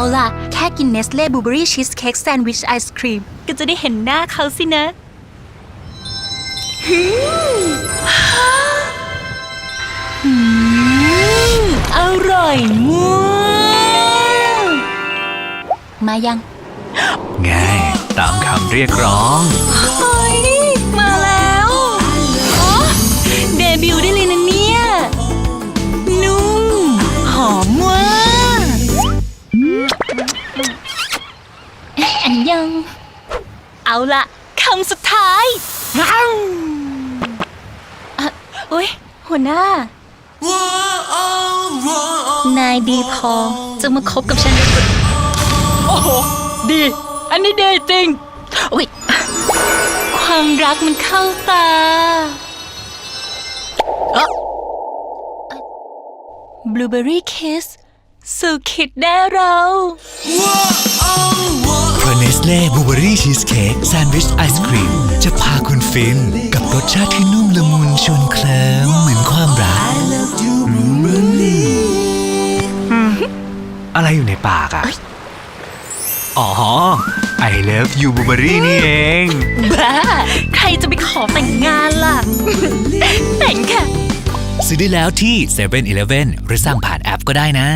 เอาล่ะ แค่กินเนสเล่บลูเบอรี่ชีสเค้กแซนด์วิชไอศครีม ก็จะได้เห็นหน้าเขาสินะหืมอร่อยมากมายังง่ายตามคำเรียกร้อง เฮ้ย มาแล้ว อ๋อ เดบิวต์ได้เลยนะเนี่ย ยัง เอาละคำสุดท้ายอะอุ้ยหัวหน้า นายดีพอจะมาคบกับฉันหรือเปล่าโอ้โห ดี อันนี้ดีจริง อุ้ยความรักมันเข้าตาบลูเบอรี่คิส สู่คิดได้เราเพราะ เนสเล่บลูเบอรี่ชีสเค้กแซนด์วิชไอศครีม จะพาคุณฟิน กับรสชาติที่นุ่มละมุนชวนเคลิ้มเหมือนความรัก อะไรอยู่ในปากอะ อ๋อ I love you บลูเบอรี่นี่เอง บ้า ใครจะไปขอแต่งงานล่ะ แต่งค่ะ ซื้อได้แล้วที่7 e เ e ่ e อหรือสั่งผ่านแอปก็ได้นะ